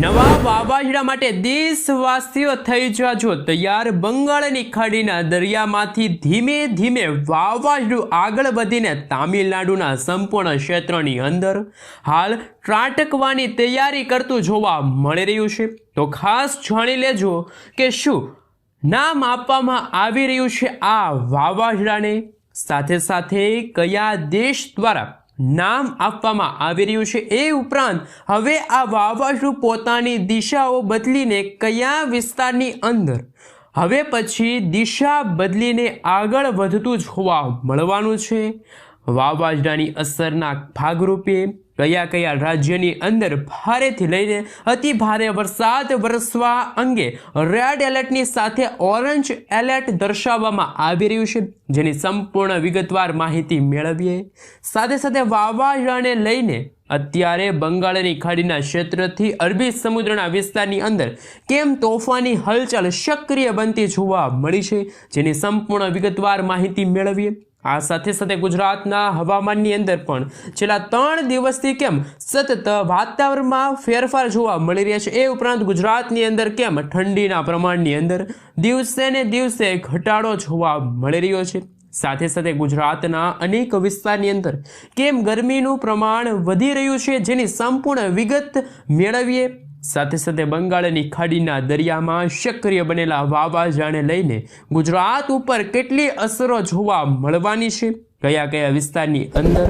નવા વાવાઝોડા માટે દેશવાસીઓ થઈ જાજો તૈયાર. બંગાળની ખાડીના દરિયામાંથી ધીમે ધીમે વાવાઝોડું આગળ વધીને તામિલનાડુના સંપૂર્ણ ક્ષેત્રની અંદર હાલ ત્રાટકવાની તૈયારી કરતું જોવા મળી રહ્યું છે. તો ખાસ જાણી લેજો કે શું નામ આપવામાં આવી રહ્યું છે આ વાવાઝોડાને? સાથે સાથે કયા દેશ દ્વારા નામ આપવામાં આવી રહ્યું છે. એ ઉપરાંત, હવે આ વાવાઝોડું પોતાની દિશાઓ બદલીને કયા વિસ્તારની અંદર? હવે પછી દિશા બદલીને આગળ વધતું જોવા મળવાનું છે. વાવાઝોડાની અસરના ભાગરૂપે કયા કયા રાજ્યની અંદર ભારેથી લઈને અતિ ભારે વરસાદ વરસવા અંગે રેડ એલર્ટની સાથે ઓરેન્જ એલર્ટ દર્શાવવામાં આવી રહ્યું છે. જેની સંપૂર્ણ વિગતવાર માહિતી મેળવીએ. સાથે સાથે વાવાઝોડાને લઈને અત્યારે બંગાળની ખાડીના ક્ષેત્રથી અરબી સમુદ્રના વિસ્તારની અંદર કેમ તોફાની હલચલ સક્રિય બનતી જોવા મળી છે? જેની સંપૂર્ણ વિગતવાર માહિતી મેળવીએ. આ સાથે સાથે ગુજરાતના હવામાનની અંદર પણ છેલ્લા ત્રણ દિવસથી કેમ સતત વાતાવરણમાં ફેરફાર જોવા મળી રહ્યા છે એ ઉપરાંત ગુજરાતની અંદર કેમ ઠંડીના પ્રમાણની અંદર દિવસે ને દિવસે ઘટાડો જોવા મળી રહ્યો છે. સાથે સાથે ગુજરાતના અનેક વિસ્તારની અંદર કેમ ગરમીનું પ્રમાણ વધી રહ્યું છે જેની સંપૂર્ણ વિગત મેળવીએ. સાથે સાથે બંગાળની ખાડીના દરિયામાં સક્રિય બનેલા વાવાઝાને લઈને ગુજરાત ઉપર કેટલી અસરો જોવા મળવાની છે? કયા કયા વિસ્તારની અંદર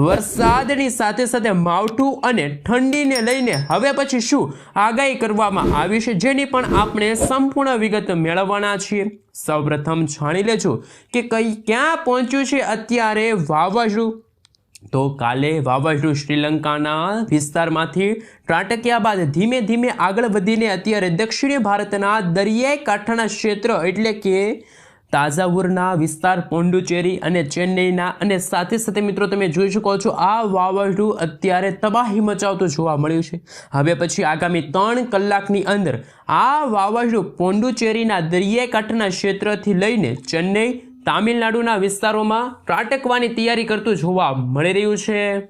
વરસાદની સાથે સાથે માવઠું અને ઠંડીને લઈને હવે પછી શું આગાહી કરવામાં આવી છે જેની પણ આપણે સંપૂર્ણ વિગત મેળવવાના છીએ? સૌપ્રથમ જાણી લેજો કે કઈ ક્યાં પહોંચ્યું છે અત્યારે વાવાઝોડું તો કાલે વાવાઝોડું શ્રીલંકાના વિસ્તારમાંથી ત્રાટક્યા બાદ ધીમે ધીમે આગળ વધીને અત્યારે દક્ષિણ ભારતના દરિયાઈ કાંઠાના ક્ષેત્ર એટલે કે તાજાવુરના વિસ્તાર પોંડુચેરી અને ચેન્નઈના. અને સાથે સાથે મિત્રો તમે જોઈ શકો છો, આ વાવાઝોડું અત્યારે તબાહી મચાવતું જોવા મળ્યું છે. હવે પછી આગામી ત્રણ કલાકની અંદર આ વાવાઝોડું પોંડુચેરીના દરિયાઈ કાંઠાના ક્ષેત્રથી લઈને ચેન્નઈ તામિલનાડુના વિસ્તારોમાં ત્રાટકવાની તૈયારી કરતું જોવા મળી રહ્યું છે.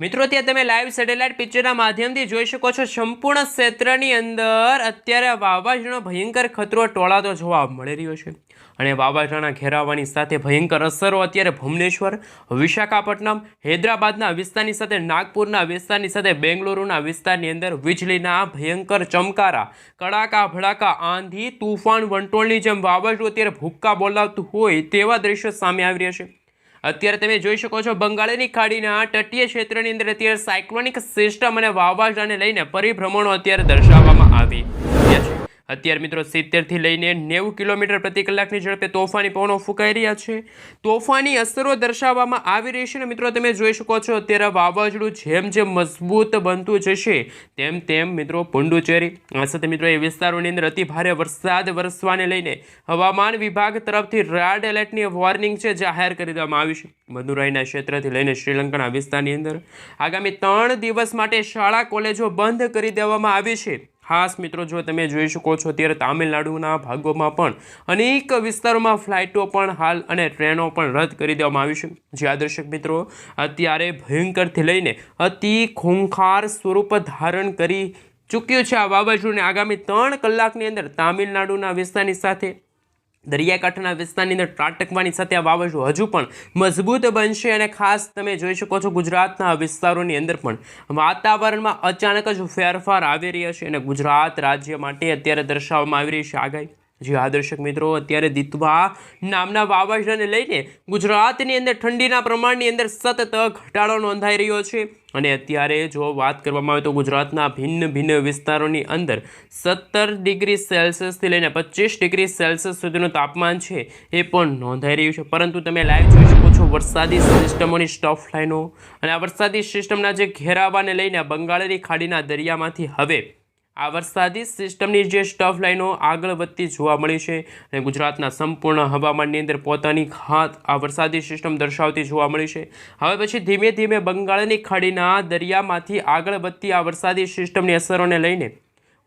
મિત્રો, ત્યાં તમે લાઈવ સેટેલાઇટ પિક્ચરના માધ્યમથી જોઈ શકો છો. સંપૂર્ણ ક્ષેત્રની અંદર અત્યારે વાવાઝોડાનો ભયંકર ખતરો ટોળાતો જોવા મળી રહ્યો છે. અને વાવાઝોડાના ઘેરાવાની સાથે ભયંકર અસરો. અત્યારે ભુવનેશ્વર, વિશાખાપટ્ટનમ, હૈદરાબાદના વિસ્તારની સાથે નાગપુરના વિસ્તારની સાથે બેંગલુરુના વિસ્તારની અંદર વીજળીના ભયંકર ચમકારા. કડાકા, ભડાકા, આંધી, તુફાન, વંટોળની જેમ વાવાઝોડું અત્યારે ભૂક્કા બોલાવતું હોય તેવા દ્રશ્યો સામે આવી રહ્યા છે. અત્યારે તમે જોઈ શકો છો, બંગાળની ખાડીના તટીય ક્ષેત્રની અંદર અત્યારે સાયક્લોનિક સિસ્ટમ અને વાવાઝોડાને લઈને પરિભ્રમણો અત્યારે દર્શાવવામાં આવી. અત્યારે મિત્રો સિત્તેરથી લઈને નેવું કિલોમીટર પ્રતિ કલાકની ઝડપે તોફાની પવનો ફૂંકાઈ રહ્યા છે. તોફાની અસરો દર્શાવવામાં આવી રહી છે ને મિત્રો તમે જોઈ શકો છો, અત્યારે વાવાઝોડું જેમ જેમ મજબૂત બનતું જશે, તેમ તેમ મિત્રો પુંડુચેરી આ સાથે મિત્રો એ વિસ્તારોની અંદર અતિ ભારે વરસાદ વરસવાને લઈને હવામાન વિભાગ તરફથી રેડ એલર્ટની વોર્નિંગ છે જાહેર કરી દેવામાં આવી છે. મદુરાઈના ક્ષેત્રથી લઈને શ્રીલંકાના વિસ્તારની અંદર આગામી ત્રણ દિવસ માટે શાળા, કોલેજો બંધ કરી દેવામાં આવી છે. ખાસ મિત્રો, જો તમે જોઈ શકો છો ત્યારે તામિલનાડુના ભાગોમાં પણ અનેક વિસ્તારોમાં ફ્લાઇટો પણ હાલ અને ટ્રેનો પણ રદ કરી દેવામાં આવી છે. જે દર્શક મિત્રો, અત્યારે ભયંકરથી લઈને અતિ ખૂંખાર સ્વરૂપ ધારણ કરી ચૂક્યું છે આ વાવાઝોડું આગામી ત્રણ કલાકની અંદર તામિલનાડુના વિસ્તારની સાથે દરિયાકાંઠાના વિસ્તારની અંદર ત્રાટકવાની સાથે આ વાવાઝોડું હજુ પણ મજબૂત બનશે અને ખાસ તમે જોઈ શકો છો ગુજરાતના વિસ્તારોની અંદર પણ વાતાવરણમાં અચાનક જ ફેરફાર આવી રહ્યા છે અને ગુજરાત રાજ્ય માટે અત્યારે દર્શાવવામાં આવી રહી છે આગાહી. જે આ દર્શક મિત્રો અત્યારે દિત્વા નામના વાવાઝોડાને લઈને ગુજરાતની અંદર ઠંડીના પ્રમાણની અંદર સતત ઘટાડો નોંધાઈ રહ્યો છે. અને અત્યારે જો વાત કરવામાં આવે તો ગુજરાતના ભિન્ન ભિન્ન વિસ્તારોની અંદર સત્તર ડિગ્રી સેલ્સિયસથી લઈને પચીસ ડિગ્રી સેલ્સિયસ સુધીનું તાપમાન છે એ પણ નોંધાઈ રહ્યું છે. પરંતુ તમે લાઈવ જોઈ શકો છો વરસાદી સિસ્ટમોની સ્ટફ લાઈનો. અને આ વરસાદી સિસ્ટમના જે ઘેરાવાને લઈને બંગાળની ખાડીના દરિયામાંથી હવે આ વરસાદી સિસ્ટમની જે સ્ટફ લાઈનો આગળ વધતી જોવા મળી છે અને ગુજરાતના સંપૂર્ણ હવામાનની અંદર પોતાની ખાત આ વરસાદી સિસ્ટમ દર્શાવતી જોવા મળી છે. હવે પછી ધીમે ધીમે બંગાળની ખાડીના દરિયામાંથી આગળ વધતી આ વરસાદી સિસ્ટમની અસરોને લઈને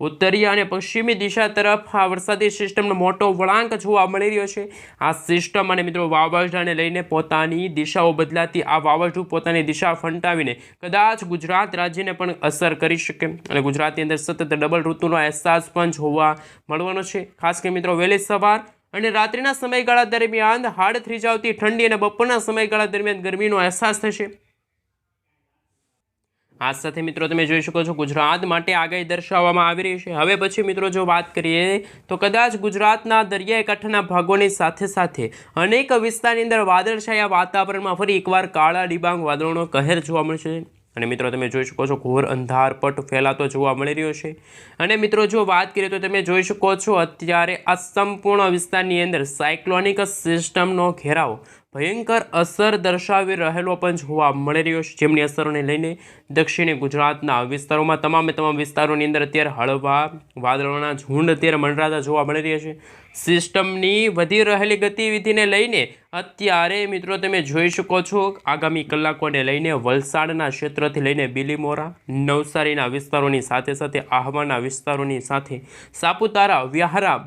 ઉત્તરીય અને પશ્ચિમી દિશા તરફ આ વરસાદી સિસ્ટમનો મોટો વળાંક જોવા મળી રહ્યો છે. આ સિસ્ટમ અને મિત્રો વાવાઝોડાને લઈને પોતાની દિશાઓ બદલાતી આ વાવાઝોડું પોતાની દિશા ફંટાવીને કદાચ ગુજરાત રાજ્યને પણ અસર કરી શકે. અને ગુજરાતની અંદર સતત ડબલ ઋતુનો અહેસાસ પણ જોવા મળવાનો છે. ખાસ કરી મિત્રો વહેલી સવાર અને રાત્રિના સમયગાળા દરમિયાન હાડ થ્રીજાવતી ઠંડી અને બપોરના સમયગાળા દરમિયાન ગરમીનો અહેસાસ થશે. આ સાથે મિત્રો તમે જોઈ શકો છો, ગુજરાત માટે આગાહી દર્શાવવામાં આવી રહી છે. હવે પછી મિત્રો જો વાત કરીએ, તો કદાચ ગુજરાતના દરિયાઈ કાંઠાના ભાગોની સાથે સાથે અનેક વિસ્તારની અંદર વાદળછાયા વાતાવરણમાં ફરી એકવાર કાળા ડિબાંગ વાદળોનો કહેર જોવા મળશે અને મિત્રો તમે જોઈ શકો છો, ઘોર અંધારપટ ફેલાતો જોવા મળી રહ્યો છે. અને મિત્રો જો વાત કરીએ, તો તમે જોઈ શકો છો, અત્યારે આ સંપૂર્ણ વિસ્તારની અંદર સાયક્લોનિક સિસ્ટમનો ઘેરાવ ભયંકર અસર દર્શાવી રહેલો પણ જોવા મળી રહ્યો છે. જેમની અસરોને લઈને દક્ષિણી ગુજરાતના વિસ્તારોમાં તમામે તમામ વિસ્તારોની અંદર અત્યારે હળવા વાદળોના ઝુંડ અત્યારે મંડરાતા જોવા મળી રહ્યા છે. સિસ્ટમની વધી રહેલી ગતિવિધિને લઈને અત્યારે મિત્રો તમે જોઈ શકો છો, આગામી કલાકોને લઈને વલસાડના ક્ષેત્રથી લઈને બિલીમોરા, નવસારીના વિસ્તારોની સાથે સાથે આહવાના વિસ્તારોની સાથે સાપુતારા, વ્યાહરા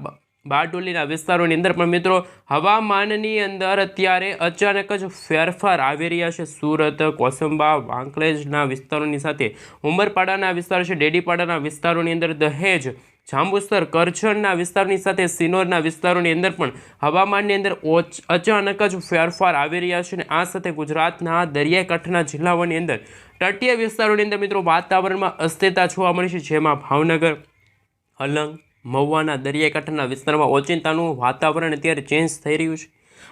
બારડોલીના વિસ્તારોની અંદર પણ મિત્રો હવામાનની અંદર અત્યારે અચાનક જ ફેરફાર આવી રહ્યા છે. સુરત, કોસંબા, વાંકલેજના વિસ્તારોની સાથે ઉમરપાડાના વિસ્તાર છે. ડેડીપાડાના વિસ્તારોની અંદર દહેજ, જાંબુસર કરજણના વિસ્તારની સાથે સિનોરના વિસ્તારોની અંદર પણ હવામાનની અંદર અચાનક જ ફેરફાર આવી રહ્યા છે અને આ સાથે ગુજરાતના દરિયાકાંઠાના જિલ્લાઓની અંદર તટીય વિસ્તારોની અંદર મિત્રો વાતાવરણમાં અસ્થિરતા જોવા મળી છે. જેમાં ભાવનગર, અલંગ મહુવાના દરિયાકાંઠાના વિસ્તારમાં ઓચિંતાનું વાતાવરણ અત્યારે ચેન્જ થઈ રહ્યું છે.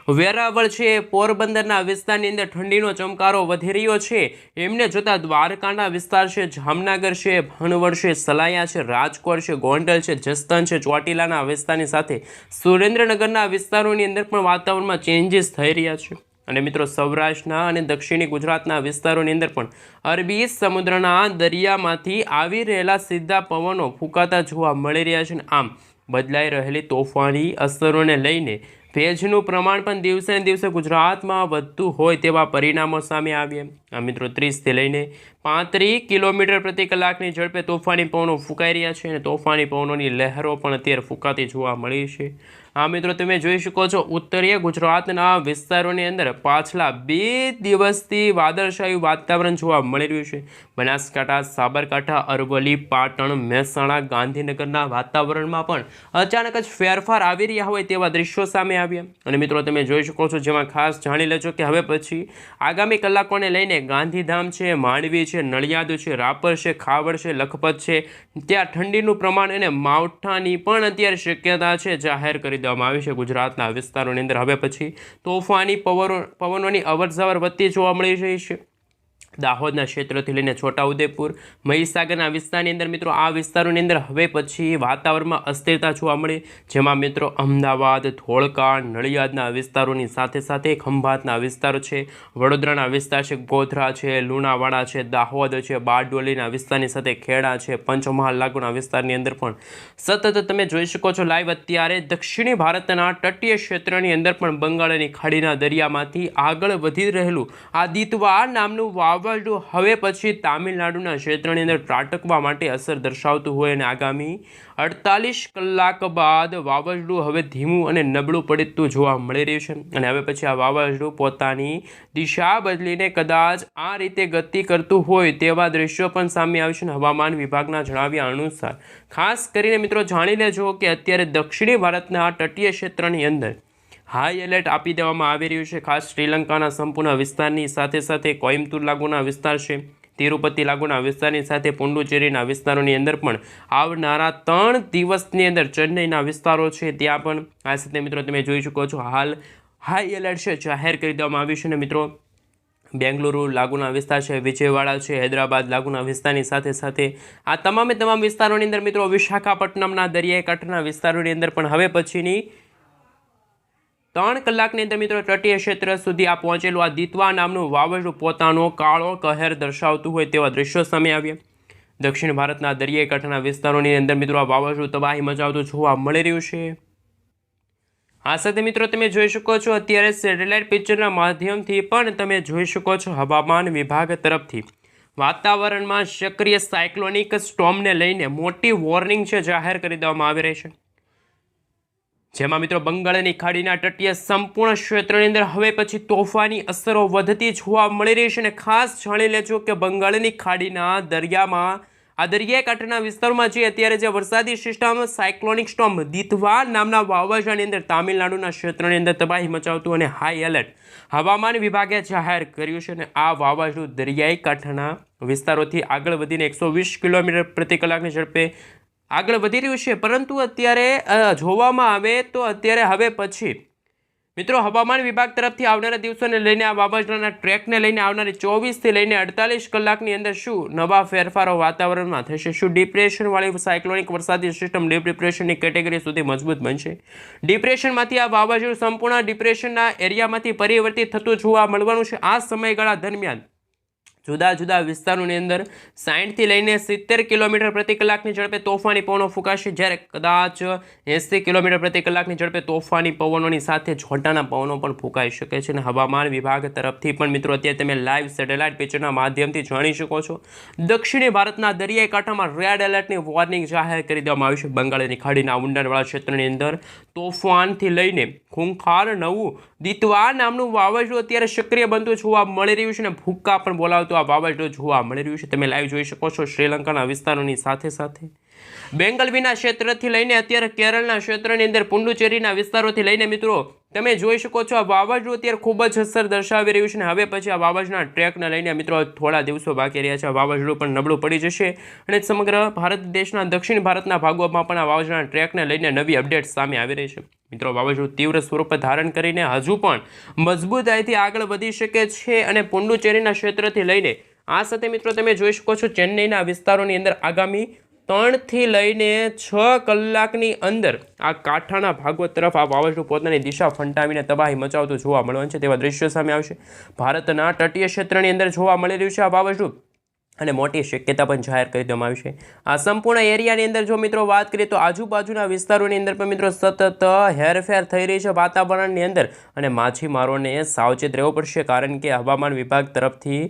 વેરાવળ છે, પોરબંદરના વિસ્તારની અંદર ઠંડીનો ચમકારો વધી રહ્યો છે. એમને જોતા દ્વારકાના વિસ્તાર છે, જામનગર છે, ભણવડ છે, સલાયા છે, રાજકોટ છે, ગોંડલ છે જસદન છે, ચોટીલાના વિસ્તારની સાથે સુરેન્દ્રનગરના વિસ્તારોની અંદર પણ વાતાવરણમાં ચેન્જીસ થઈ રહ્યા છે. અને મિત્રો સૌરાષ્ટ્રના અને દક્ષિણી ગુજરાતના વિસ્તારોની અંદર પણ અરબી સમુદ્રના દરિયામાંથી આવી રહેલા સીધા પવનો ફૂંકાતા જોવા મળી રહ્યા છે અને આમ બદલાઈ રહેલી તોફાની અસરોને લઈને ભેજનું પ્રમાણ પણ દિવસે દિવસે ગુજરાતમાં વધતું હોય તેવા પરિણામો સામે આવ્યા આ મિત્રો ત્રીસથી લઈને પાંત્રીસ કિલોમીટર પ્રતિ કલાકની ઝડપે તોફાની પવનો ફૂંકાઈ રહ્યા છે અને તોફાની પવનોની લહેરો પણ અત્યારે ફૂંકાતી જોવા મળી છે. આ મિત્રો, તમે જોઈ શકો છો ઉત્તરીય ગુજરાતના વિસ્તારોની અંદર પાછલા બે દિવસથી વાદળછાયું વાતાવરણ જોવા મળી રહ્યું છે. બનાસકાંઠા, સાબરકાંઠા, અરવલ્લી, પાટણ, મહેસાણા, ગાંધીનગરના વાતાવરણમાં પણ અચાનક જ ફેરફાર આવી રહ્યા હોય તેવા દ્રશ્યો સામે આવ્યા. અને મિત્રો, તમે જોઈ શકો છો, જેમાં ખાસ જાણી લેજો કે હવે પછી આગામી કલાકોને લઈને ગાંધીધામ છે, માંડવી છે, નડિયાદ છે, રાપર છે, ખાવડ છે, લખપત છે, ત્યાં ઠંડીનું પ્રમાણ અને માવઠાની પણ અત્યારે શક્યતા છે જાહેર કરી દેવામાં આવી છે ગુજરાતના વિસ્તારોની અંદર. હવે પછી તોફાની પવનો પવનોની અવરજવર વધતી જોવા મળી રહી છે. દાહોદના ક્ષેત્રથી લઈને છોટાઉદેપુર, મહીસાગરના વિસ્તારની અંદર મિત્રો આ વિસ્તારોની અંદર હવે પછી વાતાવરણમાં અસ્થિરતા જોવા મળે, જેમાં મિત્રો અમદાવાદ ધોળકા નડિયાદના વિસ્તારોની સાથે સાથે ખંભાતના વિસ્તારો છે, વડોદરાના વિસ્તાર છે, ગોધરા છે, લુણાવાડા છે, દાહોદ છે, બારડોલીના વિસ્તારની સાથે ખેડા છે, પંચમહાલ લાગુના વિસ્તારની અંદર પણ. સતત તમે જોઈ શકો છો લાઈવ અત્યારે દક્ષિણી ભારતના તટીય ક્ષેત્રની અંદર પણ બંગાળની ખાડીના દરિયામાંથી આગળ વધી રહેલું આ દિતવા નામનું વાવ વાવાઝોડું હવે પછી તામિલનાડુના ક્ષેત્રની અંદર ત્રાટકવા માટે અસર દર્શાવતું હોય અને આગામી અડતાલીસ કલાક બાદ વાવાઝોડું હવે ધીમું અને નબળું પડતું જોવા મળી રહ્યું છે. અને હવે પછી આ વાવાઝોડું પોતાની દિશા બદલીને કદાચ આ રીતે ગતિ કરતું હોય તેવા દ્રશ્યો પણ સામે આવશે અને હવામાન વિભાગના જણાવ્યા અનુસાર. ખાસ કરીને મિત્રો જાણી લેજો કે અત્યારે દક્ષિણી ભારતના તટીય ક્ષેત્રની અંદર હાઈ એલર્ટ આપી દેવામાં આવી રહ્યું છે. ખાસ શ્રીલંકાના સંપૂર્ણ વિસ્તારની સાથે સાથે કોઇમ્બતુર લાગુના વિસ્તાર છે. તિરુપતિ લાગુના વિસ્તારની સાથે પુંડુચેરીના વિસ્તારોની અંદર પણ આવનારા ત્રણ દિવસની અંદર ચેન્નઈના વિસ્તારો છે. ત્યાં પણ આ સાથે મિત્રો તમે જોઈ શકો છો. હાલ હાઈ એલર્ટ છે જાહેર કરી દેવામાં આવ્યું છે ને મિત્રો. બેંગલુરુ લાગુના વિસ્તાર છે, વિજયવાડા છે, હૈદરાબાદ લાગુના વિસ્તારની સાથે સાથે આ તમામે તમામ વિસ્તારોની અંદર મિત્રો વિશાખાપટ્ટનમના દરિયાઈ કાંઠાના વિસ્તારોની અંદર પણ હવે પછીની ત્રણ કલાકની અંદર મિત્રો તટીય ક્ષેત્ર સુધી આ પહોંચેલું આ દીતવા નામનું વાવાઝોડું પોતાનો કાળો કહેર દર્શાવતું હોય તેવા દ્રશ્યો સામે આવ્યા. દક્ષિણ ભારતના દરિયાઈ કાંઠાના વિસ્તારોની અંદર મિત્રો આ વાવાઝોડું તબાહી મચાવતું જોવા મળી રહ્યું છે. આ સાથે મિત્રો તમે જોઈ શકો છો અત્યારે સેટેલાઇટ પિક્ચરના માધ્યમથી પણ તમે જોઈ શકો છો હવામાન વિભાગ તરફથી. વાતાવરણમાં સક્રિય સાયક્લોનિક સ્ટોમને લઈને મોટી વોર્નિંગ છે જાહેર કરી દેવામાં આવી રહી છે. જેમાં મિત્રો બંગાળની ખાડીના તટીય સંપૂર્ણ ક્ષેત્રની અંદર હવે પછી તોફાની અસરો વધતી જોવા મળી રહી છે અને ખાસ જાણી લેજો કે બંગાળની ખાડીના દરિયામાં, આ દરિયાઈ કાંઠાના વિસ્તારોમાં જે અત્યારે જે વરસાદી સિસ્ટમ, સાયક્લોનિક સ્ટોમ દીતવા નામના વાવાઝોડાની અંદર તામિલનાડુના ક્ષેત્રની અંદર તબાહી મચાવતું અને હાઈ એલર્ટ હવામાન વિભાગે જાહેર કર્યું છે અને આ વાવાઝોડું દરિયાઈ કાંઠાના વિસ્તારોથી આગળ વધીને એકસો કિલોમીટર પ્રતિ કલાકની ઝડપે આગળ વધી રહ્યું છે, પરંતુ અત્યારે જોવામાં આવે તો અત્યારે હવે પછી. મિત્રો, હવામાન વિભાગ તરફથી આવનારા દિવસોને લઈને આ વાવાઝોડાના ટ્રેકને લઈને આવનારી ચોવીસથી લઈને અડતાલીસ કલાકની અંદર શું નવા ફેરફારો વાતાવરણમાં થશે? શું ડિપ્રેશનવાળી સાયક્લોનિક વરસાદી સિસ્ટમ ડીપ ડિપ્રેશનની કેટેગરી સુધી મજબૂત બનશે? ડિપ્રેશનમાંથી આ વાવાઝોડું સંપૂર્ણ ડિપ્રેશનના એરિયામાંથી પરિવર્તિત થતું જોવા મળવાનું છે આ સમયગાળા દરમિયાન. જુદા જુદા વિસ્તારોની અંદર સાઠથી લઈને સિત્તેર કિલોમીટર પ્રતિ કલાકની ઝડપે તોફાની પવનો ફૂંકાશે. જ્યારે કદાચ એંસી કિલોમીટર પ્રતિ કલાકની ઝડપે તોફાની પવનોની સાથે છોટાના પવનો પણ ફૂંકાઈ શકે છે અને હવામાન વિભાગ તરફથી પણ મિત્રો અત્યારે તમે લાઈવ સેટેલાઇટ પિક્ચરના માધ્યમથી જાણી શકો છો. દક્ષિણી ભારતના દરિયાઈ કાંઠામાં રેડ એલર્ટની વોર્નિંગ જાહેર કરી દેવામાં આવી છે. બંગાળની ખાડીના ઊંડાણવાળા ક્ષેત્રની અંદર તોફાનથી લઈને ખૂંખાર નવું દિતવા નામનું વાવાઝોડું અત્યારે સક્રિય બનતું જોવા મળી રહ્યું છે અને ભૂક્કા પણ બોલાવતું આ વાવાઝોડું જોવા મળી રહ્યું છે. તમે લાઈવ જોઈ શકો છો શ્રીલંકાના વિસ્તારોની સાથે સાથે. બેંગલવીના ક્ષેત્રથી લઈને અત્યારે કેરળના ક્ષેત્રની અંદર પુંડુચેરીના વિસ્તારોથી લઈને મિત્રો, તમે જોઈ શકો છો આ વાવાઝોડું અત્યારે ખૂબ જ અસર દર્શાવી રહ્યું છે અને હવે પછી આ વાવાઝોડાના ટ્રેકને લઈને મિત્રો થોડા દિવસો બાકી રહ્યા છે. આ વાવાઝોડું પણ નબળું પડી જશે અને સમગ્ર ભારત દેશના દક્ષિણ ભારતના ભાગોમાં પણ આ વાવાઝોડાના ટ્રેકને લઈને નવી અપડેટ સામે આવી રહી છે. મિત્રો, વાવાઝોડું તીવ્ર સ્વરૂપ ધારણ કરીને હજુ પણ મજબૂતાઈથી આગળ વધી શકે છે અને પુંડુચેરીના ક્ષેત્રથી લઈને આ સાથે મિત્રો તમે જોઈ શકો છો, ચેન્નઈના વિસ્તારોની અંદર આગામી ત્રણથી લઈને છ કલાકની અંદર આ કાંઠાના ભાગો તરફ આ વાવાઝોડું પોતાની દિશા ફંટાવીને તબાહી મચાવતું જોવા મળવાનું છે. તેવા દ્રશ્યો સામે આવશે. ભારતના તટીય ક્ષેત્રની અંદર જોવા મળી રહ્યું છે આ વાવાઝોડું. અને મોટી શક્યતા પણ જાહેર કરી દેવામાં આવી છે. આ સંપૂર્ણ એરિયાની અંદર જો મિત્રો વાત કરીએ તો આજુબાજુના વિસ્તારોની અંદર પણ મિત્રો સતત હેરફેર થઈ રહી છે વાતાવરણની અંદર અને માછીમારોને સાવચેત રહેવું પડશે કારણ કે હવામાન વિભાગ તરફથી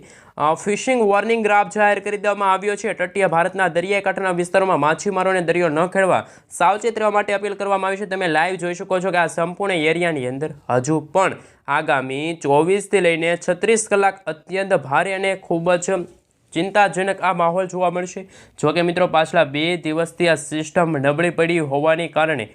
ફિશિંગ વોર્નિંગ ગ્રાફ જાહેર કરી દેવામાં આવ્યો છે. તટીય ભારતના દરિયાકાંઠાના વિસ્તારોમાં માછીમારોને દરિયો ન ખેડવા સાવચેત રહેવા માટે અપીલ કરવામાં આવી છે. તમે લાઈવ જોઈ શકો છો કે આ સંપૂર્ણ એરિયાની અંદર હજુ પણ આગામી ચોવીસથી લઈને છત્રીસ કલાક અત્યંત ભારે અને ખૂબ જ ચિંતાજનક આ માહોલ જોવા મળશે. જોકે મિત્રો, પાછલા બે દિવસથી આ સિસ્ટમ નબળી પડી હોવાને કારણે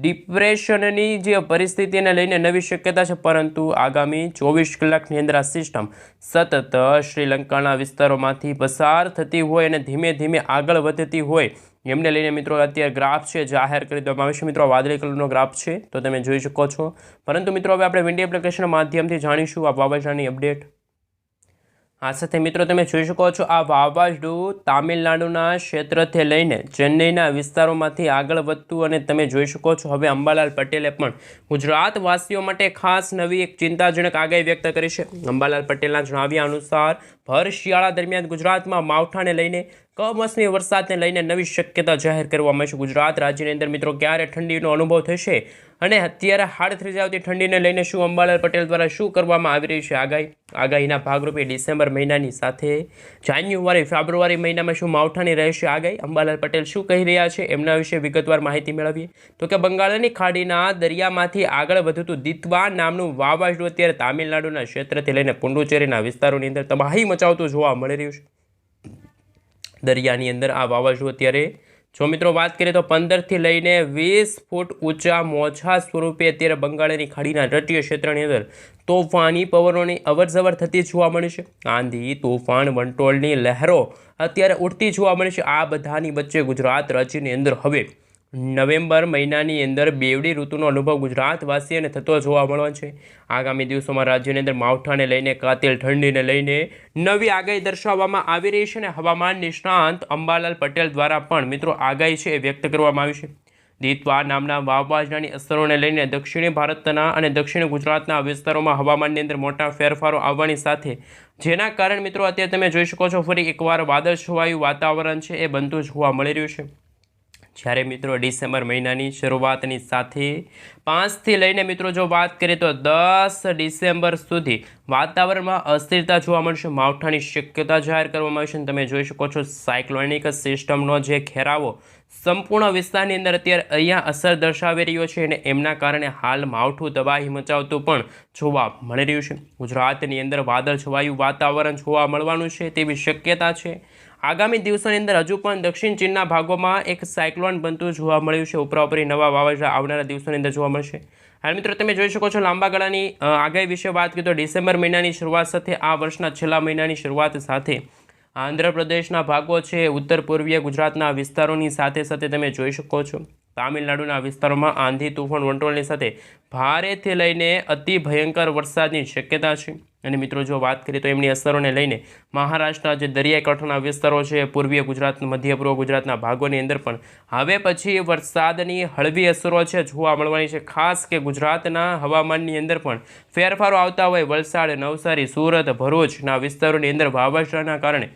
ડિપ્રેશનની જે પરિસ્થિતિને લઈને નવી શક્યતા છે, પરંતુ આગામી ચોવીસ કલાકની અંદર આ સિસ્ટમ સતત શ્રીલંકાના વિસ્તારોમાંથી પસાર થતી હોય અને ધીમે ધીમે આગળ વધતી હોય, એમને લઈને મિત્રો, અત્યારે ગ્રાફ છે, જાહેર કરી દેવામાં આવે છે. મિત્રો વાદળી કલરનો ગ્રાફ છે, તો તમે જોઈ શકો છો. પરંતુ મિત્રો, હવે આપણે વિન્ડી એપ્લિકેશનના માધ્યમથી જાણીશું આ વાવાઝાની અપડેટ. આ સાથે મિત્રો, તમે જોઈ શકો છો આ વાવાઝોડું તામિલનાડુના ક્ષેત્રથી લઈને ચેન્નઈના વિસ્તારોમાંથી આગળ વધતું અને તમે જોઈ શકો છો હવે અંબાલાલ પટેલે પણ ગુજરાતવાસીઓ માટે ખાસ નવી એક ચિંતાજનક આગાહી વ્યક્ત કરી છે. અંબાલાલ પટેલના જણાવ્યા અનુસાર ભર શિયાળા દરમિયાન ગુજરાતમાં માવઠાને લઈને કમોસમી વરસાદને લઈને નવી શક્યતા જાહેર કરવામાં છે ગુજરાત રાજ્યની અંદર મિત્રો ક્યારે ઠંડીનો અનુભવ થશે અને અત્યારે હાડ થઈ જાવતી ઠંડીને લઈને શું અંબાલાલ પટેલ દ્વારા શું કરવામાં આવી રહ્યું છે? આગાહી, આગાહીના ભાગરૂપે ડિસેમ્બર મહિનાની સાથે જાન્યુઆરી, ફેબ્રુઆરી મહિનામાં શું માવઠાની રહેશે આગાહી? અંબાલાલ પટેલ શું કહી રહ્યા છે? એમના વિશે વિગતવાર માહિતી મેળવીએ. તો કે બંગાળની ખાડીના દરિયામાંથી આગળ વધતું દિતવા નામનું વાવાઝોડું અત્યારે તામિલનાડુના ક્ષેત્રથી લઈને પુંડુચેરીના વિસ્તારોની અંદર તબાહી મચાવતું જોવા મળી રહ્યું છે. દરિયાની અંદર આ વાવાઝોડું અત્યારે, જો મિત્રો વાત કરીએ તો પંદરથી લઈને વીસ ફૂટ ઊંચા મોજા સ્વરૂપે અત્યારે બંગાળની ખાડીના તટીય ક્ષેત્રની અંદર તોફાની પવનોની અવરજવર થતી જોવા મળી છે. આંધી, તોફાન, વંટોળની લહેરો અત્યારે ઉડતી જોવા મળી છે. આ બધાની વચ્ચે ગુજરાત રાજ્યની અંદર હવે નવેમ્બર મહિનાની અંદર બેવડી ઋતુનો અનુભવ ગુજરાતવાસીઓને થતો જોવા મળવાનો છે. આગામી દિવસોમાં રાજ્યની અંદર માવઠાને લઈને કાતિલ ઠંડીને લઈને નવી આગાહી દર્શાવવામાં આવી રહી છે અને હવામાન નિષ્ણાંત અંબાલાલ પટેલ દ્વારા પણ મિત્રો આગાહી છે એ વ્યક્ત કરવામાં આવી છે. દીતવા નામના વાવાઝોડાની અસરોને લઈને દક્ષિણી ભારતના અને દક્ષિણ ગુજરાતના વિસ્તારોમાં હવામાનની અંદર મોટા ફેરફારો આવવાની સાથે જેના કારણે મિત્રો અત્યારે તમે જોઈ શકો છો, ફરી એકવાર વાદળ છવાયું વાતાવરણ છે એ બનતું જોવા મળી રહ્યું છે. જ્યારે મિત્રો ડિસેમ્બર મહિનાની શરૂઆતની સાથે પાંચથી લઈને મિત્રો જો વાત કરીએ તો દસ ડિસેમ્બર સુધી વાતાવરણમાં અસ્થિરતા જોવા મળશે. માવઠાની શક્યતા જાહેર કરવામાં આવી છે તમે જોઈ શકો છો સાયક્લોનિક સિસ્ટમનો જે ઘેરાવો સંપૂર્ણ વિસ્તારની અંદર અત્યારે અહીંયા અસર દર્શાવી રહ્યો છે અને એમના કારણે હાલ માવઠું તબાહી મચાવતું પણ જોવા મળી રહ્યું છે. ગુજરાતની અંદર વાદળ છવાયું વાતાવરણ જોવા મળવાનું છે તેવી શક્યતા છે. આગામી દિવસોની અંદર હજુ પણ દક્ષિણ ચીનના ભાગોમાં એક સાયક્લોન બનતું જોવા મળ્યું છે. ઉપરાઉપરી નવા વાવાઝોડા આવનારા દિવસોની અંદર જોવા મળશે. હાલ મિત્રો, તમે જોઈ શકો છો લાંબા ગાળાની આગાહી વિશે વાત કરીએ તો ડિસેમ્બર મહિનાની શરૂઆત સાથે, આ વર્ષના છેલ્લા મહિનાની શરૂઆત સાથે, આંધ્રપ્રદેશના ભાગો છે, ઉત્તર પૂર્વીય ગુજરાતના વિસ્તારોની સાથે સાથે તમે જોઈ શકો છો. તામિલનાડુના વિસ્તારોમાં આંધી તુફાન વંટોળની સાથે ભારેથી લઈને અતિ ભયંકર વરસાદની શક્યતા છે. અને મિત્રો, જો વાત કરીએ તો એમની અસરોને લઈને મહારાષ્ટ્રના જે દરિયાઈ કાંઠાના વિસ્તારો છે, પૂર્વીય ગુજરાત, મધ્ય પૂર્વ ગુજરાતના ભાગોની અંદર પણ હવે પછી વરસાદની હળવી અસરો છે જોવા મળવાની છે. ખાસ કે ગુજરાતના હવામાનની અંદર પણ ફેરફારો આવતા હોય વલસાડ, નવસારી, સુરત, ભરૂચના વિસ્તારોની અંદર વાવાઝોડાના કારણે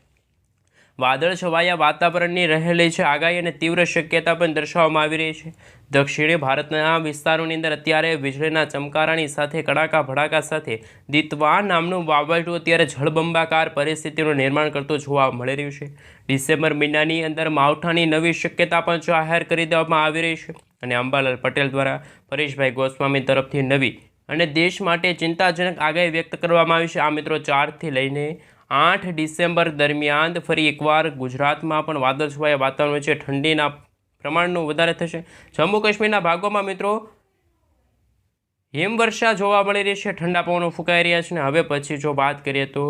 વાદળ છવાયા વાતાવરણની રહેલી છે. આગાહી અને તીવ્ર શક્યતા પણ દર્શાવવામાં આવી રહી છે. દક્ષિણી ભારતના વિસ્તારોની અંદર અત્યારે વીજળીના ચમકારાની સાથે કડાકા ભડાકા સાથે દિતવા નામનું વાવાઝોડું અત્યારે જળબંબાકાર પરિસ્થિતિનું નિર્માણ કરતું જોવા મળી રહ્યું છે. ડિસેમ્બર મહિનાની અંદર માવઠાની નવી શક્યતા પણ જાહેર કરી દેવામાં આવી રહી છે અને અંબાલાલ પટેલ દ્વારા પરેશભાઈ ગોસ્વામી તરફથી નવી અને દેશ માટે ચિંતાજનક આગાહી વ્યક્ત કરવામાં આવી છે. આ મિત્રો ચારથી લઈને આઠ ડિસેમ્બર દરમિયાન ફરી એકવાર ગુજરાતમાં પણ વાદળછવાયા વાતાવરણ વચ્ચે ઠંડીના પ્રમાણનું વધારે થશે. જમ્મુ કાશ્મીરના ભાગોમાં મિત્રો હિમવર્ષા જોવા મળી રહી છે, ઠંડા પવનો ફૂંકાઈ રહ્યા છે ને હવે પછી જો વાત કરીએ તો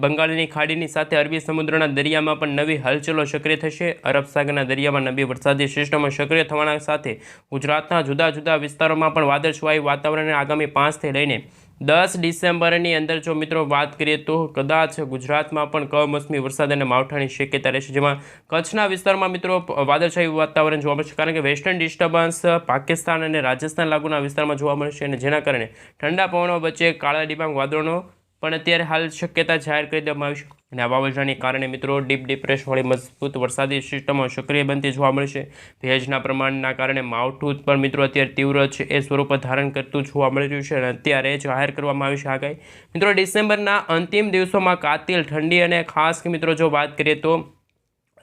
બંગાળની ખાડીની સાથે અરબી સમુદ્રના દરિયામાં પણ નવી હલચલો સક્રિય થશે. અરબ સાગરના દરિયામાં નવી વરસાદી સિસ્ટમો સક્રિય થવાના સાથે ગુજરાતના જુદા જુદા વિસ્તારોમાં પણ વાદળછવાયું વાતાવરણને આગામી પાંચથી લઈને દસ ડિસેમ્બરની અંદર જો મિત્રો વાત કરીએ તો કદાચ ગુજરાતમાં પણ કમોસમી વરસાદ અને માવઠાની શક્યતા રહેશે. જેમાં કચ્છના વિસ્તારમાં મિત્રો વાદળછાયું વાતાવરણ જોવા મળશે, કારણ કે વેસ્ટર્ન ડિસ્ટર્બન્સ પાકિસ્તાન અને રાજસ્થાન લાગુના વિસ્તારમાં જોવા મળશે અને જેના કારણે ઠંડા પવનો વચ્ચે કાળા ડિબાંગ વાદળોનો પણ અત્યારે હાલ શક્યતા જાહેર કરી દેવામાં આવી છે. અને આ વાવાઝોડાને કારણે મિત્રો ડીપ ડિપ્રેશનવાળી મજબૂત વરસાદી સિસ્ટમો સક્રિય બનતી જોવા મળશે ભેજના પ્રમાણના કારણે માવઠું પણ મિત્રો અત્યારે તીવ્ર છે એ સ્વરૂપ ધારણ કરતું જોવા મળી રહ્યું છે અને અત્યારે જાહેર કરવામાં આવ્યું છે આગાહી. મિત્રો ડિસેમ્બરના અંતિમ દિવસોમાં કાતિલ ઠંડી અને ખાસ મિત્રો જો વાત કરીએ તો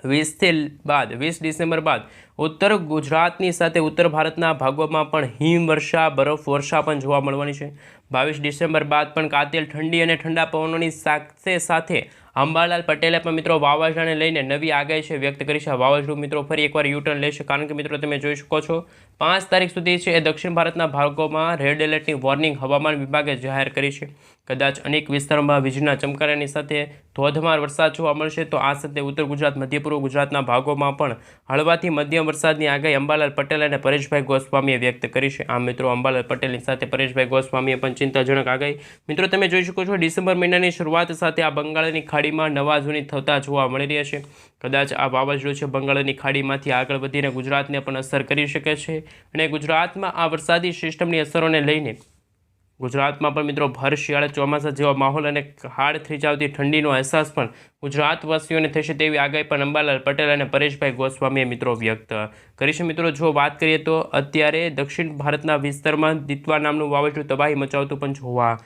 વીસથી બાદ, વીસ ડિસેમ્બર બાદ ઉત્તર ગુજરાતની સાથે ઉત્તર ભારતના ભાગોમાં પણ હિમવર્ષા બરફ વર્ષા પણ જોવા મળવાની છે. બાવીસ ડિસેમ્બર બાદ પણ કાતિલ ઠંડી અને ઠંડા પવનોની સાથે સાથે અંબાલાલ પટેલે પણ મિત્રો વાવાઝોડાને લઈને નવી આગાહી છે વ્યક્ત કરી છે. વાવાઝોડું મિત્રો ફરી એકવાર યુટર્ન લેશે કારણ કે મિત્રો તમે જોઈ શકો છો, પાંચ તારીખ સુધી છે એ દક્ષિણ ભારતના ભાગોમાં રેડ એલર્ટની વોર્નિંગ હવામાન વિભાગે જાહેર કરી છે. કદાચ અનેક વિસ્તારોમાં વીજળીના ચમકારાની સાથે ધોધમાર વરસાદ જોવા મળશે, તો આ સાથે ઉત્તર ગુજરાત મધ્ય પૂર્વ ગુજરાતના ભાગોમાં પણ હળવાથી મધ્યમ વરસાદની આગાહી અંબાલાલ પટેલ અને પરેશભાઈ ગોસ્વામીએ વ્યક્ત કરી છે. આમ મિત્રો અંબાલાલ પટેલની સાથે પરેશભાઈ ગોસ્વામીએ પણ ચિંતાજનક આગાહી. મિત્રો, તમે જોઈ શકો છો, ડિસેમ્બર મહિનાની શરૂઆત સાથે આ બંગાળની ખાડીમાં નવા જૂની થતા જોવા મળી રહ્યા છે. કદાચ આ વાવાઝોડું છે બંગાળની ખાડીમાંથી આગળ વધીને ગુજરાતને પણ અસર કરી શકે છે અને ગુજરાતમાં આ વરસાદી સિસ્ટમની અસરોને લઈને ગુજરાતમાં પણ મિત્રો ભર શિયાળે ચોમાસા જેવા માહોલ અને હાડ થીજાવતી ઠંડીનો અહેસાસ પણ ગુજરાતવાસીઓને થશે તેવી આગાહી પણ અંબાલાલ પટેલ અને પરેશભાઈ ગોસ્વામીએ મિત્રો વ્યક્ત કરી છે મિત્રો, જો વાત કરીએ તો અત્યારે દક્ષિણ ભારતના વિસ્તારમાં દિત્વા નામનું વાવાઝોડું તબાહી મચાવતું પણ જોવા